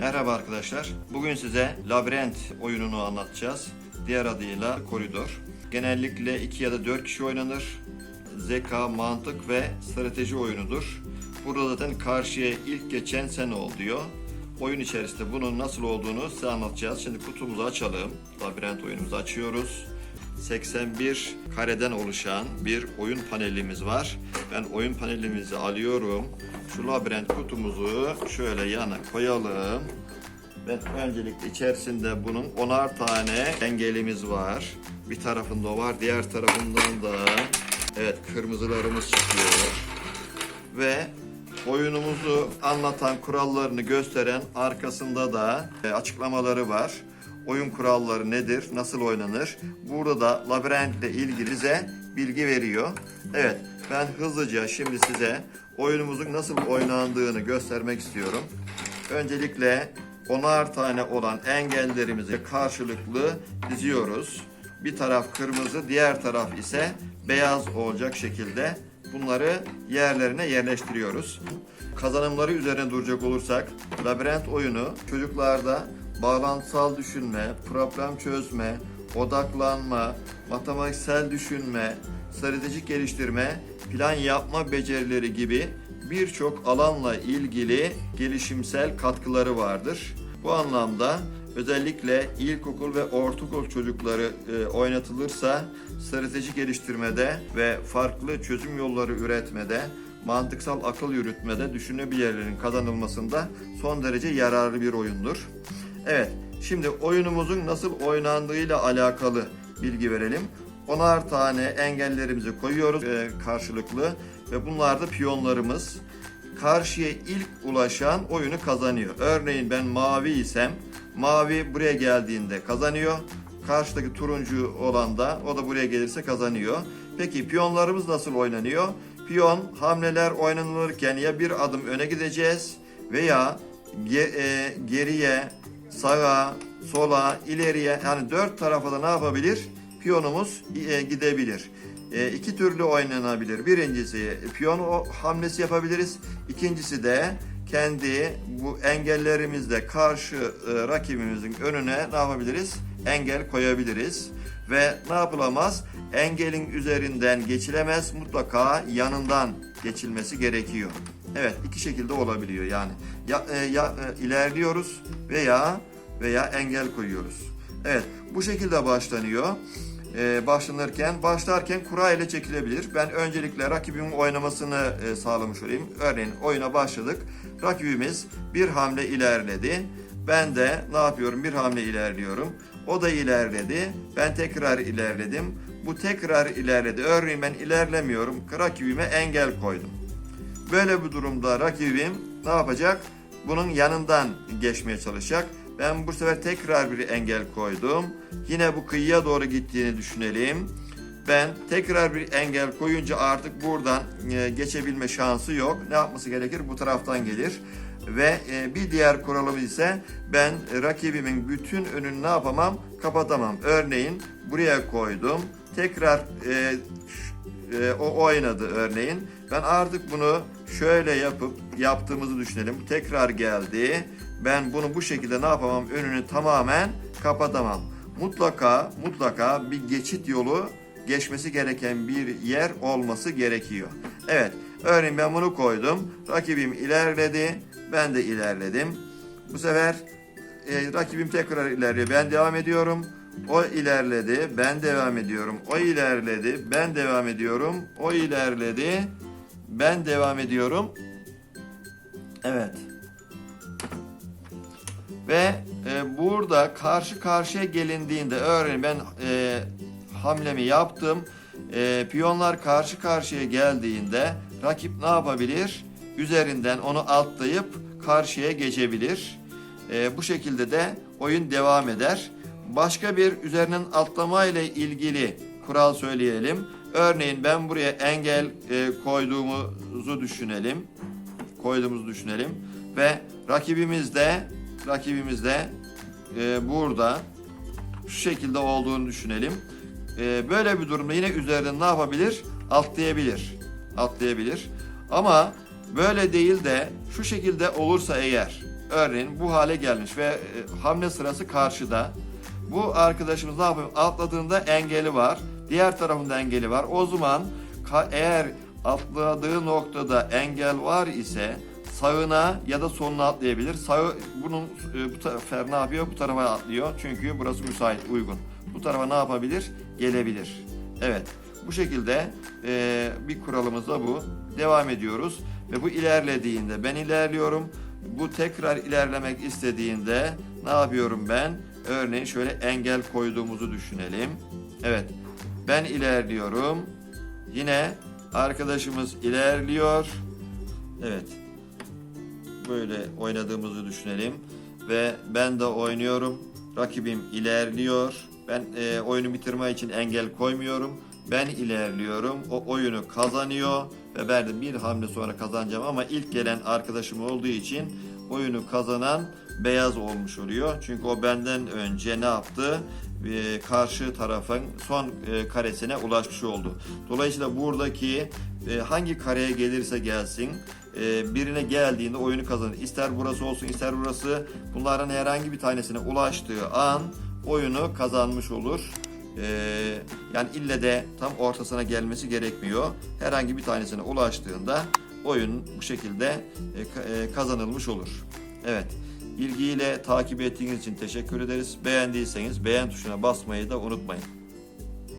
Merhaba arkadaşlar. Bugün size labirent oyununu anlatacağız. Diğer adıyla koridor. Genellikle 2 ya da 4 kişi oynanır. Zeka, mantık ve strateji oyunudur. Burada zaten karşıya ilk geçen sen ol diyor. Oyun içerisinde bunun nasıl olduğunu size anlatacağız. Şimdi kutumuzu açalım. Labirent oyunumuzu açıyoruz. 81 kareden oluşan bir oyun panelimiz var. Ben oyun panelimizi alıyorum. Şu labirent kutumuzu şöyle yana koyalım. Ben öncelikle içerisinde bunun onar tane engelimiz var. Bir tarafında var, diğer tarafından da evet kırmızılarımız çıkıyor. Ve oyunumuzu anlatan kurallarını gösteren arkasında da e, açıklamaları var. Oyun kuralları nedir, nasıl oynanır? Burada da labirentle ilgili bize bilgi veriyor. Evet, ben hızlıca şimdi size oyunumuzun nasıl oynandığını göstermek istiyorum. Öncelikle onar tane olan engellerimizi karşılıklı diziyoruz. Bir taraf kırmızı, diğer taraf ise beyaz olacak şekilde bunları yerlerine yerleştiriyoruz. Kazanımları üzerine duracak olursak, labirent oyunu çocuklarda bağlantısal düşünme, problem çözme, odaklanma, matematiksel düşünme, stratejik geliştirme, plan yapma becerileri gibi birçok alanla ilgili gelişimsel katkıları vardır. Bu anlamda özellikle ilkokul ve ortaokul çocukları e, oynatılırsa strateji geliştirmede ve farklı çözüm yolları üretmede, mantıksal akıl yürütmede düşünebilirlerin kazanılmasında son derece yararlı bir oyundur. Evet, şimdi oyunumuzun nasıl oynandığıyla alakalı bilgi verelim. Onar tane engellerimizi koyuyoruz e, karşılıklı ve bunlar da piyonlarımız. Karşıya ilk ulaşan oyunu kazanıyor. Örneğin ben mavi isem mavi buraya geldiğinde kazanıyor. Karşıdaki turuncu olan da o da buraya gelirse kazanıyor. Peki piyonlarımız nasıl oynanıyor? Piyon hamleler oynanırken ya bir adım öne gideceğiz veya ge- e, geriye, sağa, sola, ileriye yani dört tarafa da ne yapabilir? Piyonumuz e, gidebilir. E, iki türlü oynanabilir. Birincisi piyon hamlesi yapabiliriz. İkincisi de kendi bu engellerimizle karşı e, rakibimizin önüne ne yapabiliriz? Engel koyabiliriz. Ve ne yapılamaz? Engelin üzerinden geçilemez. Mutlaka yanından geçilmesi gerekiyor. Evet iki şekilde olabiliyor yani. Ya, e, ya e, ilerliyoruz veya veya engel koyuyoruz. Evet bu şekilde başlanıyor. Ee, başlanırken başlarken kura ile çekilebilir. Ben öncelikle rakibimin oynamasını e, sağlamış olayım. Örneğin oyuna başladık. Rakibimiz bir hamle ilerledi. Ben de ne yapıyorum? Bir hamle ilerliyorum. O da ilerledi. Ben tekrar ilerledim. Bu tekrar ilerledi. Örneğin ben ilerlemiyorum. Rakibime engel koydum. Böyle bir durumda rakibim ne yapacak? Bunun yanından geçmeye çalışacak. Ben bu sefer tekrar bir engel koydum. Yine bu kıyıya doğru gittiğini düşünelim. Ben tekrar bir engel koyunca artık buradan e, geçebilme şansı yok. Ne yapması gerekir? Bu taraftan gelir. Ve e, bir diğer kuralımız ise ben rakibimin bütün önünü ne yapamam? Kapatamam. Örneğin buraya koydum. Tekrar e, e, o oynadı örneğin. Ben artık bunu şöyle yapıp yaptığımızı düşünelim. Tekrar geldi. Ben bunu bu şekilde ne yapamam? Önünü tamamen kapatamam. Mutlaka mutlaka bir geçit yolu geçmesi gereken bir yer olması gerekiyor. Evet. Örneğin ben bunu koydum. Rakibim ilerledi. Ben de ilerledim. Bu sefer e, rakibim tekrar ilerliyor. Ben devam ediyorum. O ilerledi. Ben devam ediyorum. O ilerledi. Ben devam ediyorum. O ilerledi. Ben devam ediyorum. Evet. Ve e, burada karşı karşıya gelindiğinde örneğin ben e, hamlemi yaptım. E, piyonlar karşı karşıya geldiğinde rakip ne yapabilir? Üzerinden onu atlayıp karşıya geçebilir. E, bu şekilde de oyun devam eder. Başka bir üzerinden atlama ile ilgili kural söyleyelim. Örneğin ben buraya engel e, koyduğumuzu düşünelim. Koyduğumuzu düşünelim ve rakibimiz de rakibimiz de e, burada şu şekilde olduğunu düşünelim. E, böyle bir durumda yine üzerinden ne yapabilir? Atlayabilir. Atlayabilir. Ama böyle değil de şu şekilde olursa eğer örneğin bu hale gelmiş ve e, hamle sırası karşıda. Bu arkadaşımız ne yapıyor? Atladığında engeli var. Diğer tarafında engeli var. O zaman eğer atladığı noktada engel var ise sağına ya da soluna atlayabilir. Sağı bunun e, bu sefer ne yapıyor? Bu tarafa atlıyor. Çünkü burası müsait, uygun. Bu tarafa ne yapabilir? Gelebilir. Evet. Bu şekilde e, bir kuralımız da bu. Devam ediyoruz ve bu ilerlediğinde ben ilerliyorum. Bu tekrar ilerlemek istediğinde ne yapıyorum ben? Örneğin şöyle engel koyduğumuzu düşünelim. Evet. Ben ilerliyorum. Yine arkadaşımız ilerliyor. Evet. Böyle oynadığımızı düşünelim ve ben de oynuyorum. Rakibim ilerliyor. Ben e, oyunu bitirme için engel koymuyorum. Ben ilerliyorum. O oyunu kazanıyor ve ben de bir hamle sonra kazanacağım ama ilk gelen arkadaşım olduğu için oyunu kazanan beyaz olmuş oluyor. Çünkü o benden önce ne yaptı? E, karşı tarafın son e, karesine ulaşmış oldu. Dolayısıyla buradaki e, hangi kareye gelirse gelsin e, birine geldiğinde oyunu kazanır. İster burası olsun ister burası bunların herhangi bir tanesine ulaştığı an oyunu kazanmış olur. E, yani ille de tam ortasına gelmesi gerekmiyor. Herhangi bir tanesine ulaştığında oyun bu şekilde ka- kazanılmış olur. Evet. İlgiyle takip ettiğiniz için teşekkür ederiz. Beğendiyseniz beğen tuşuna basmayı da unutmayın.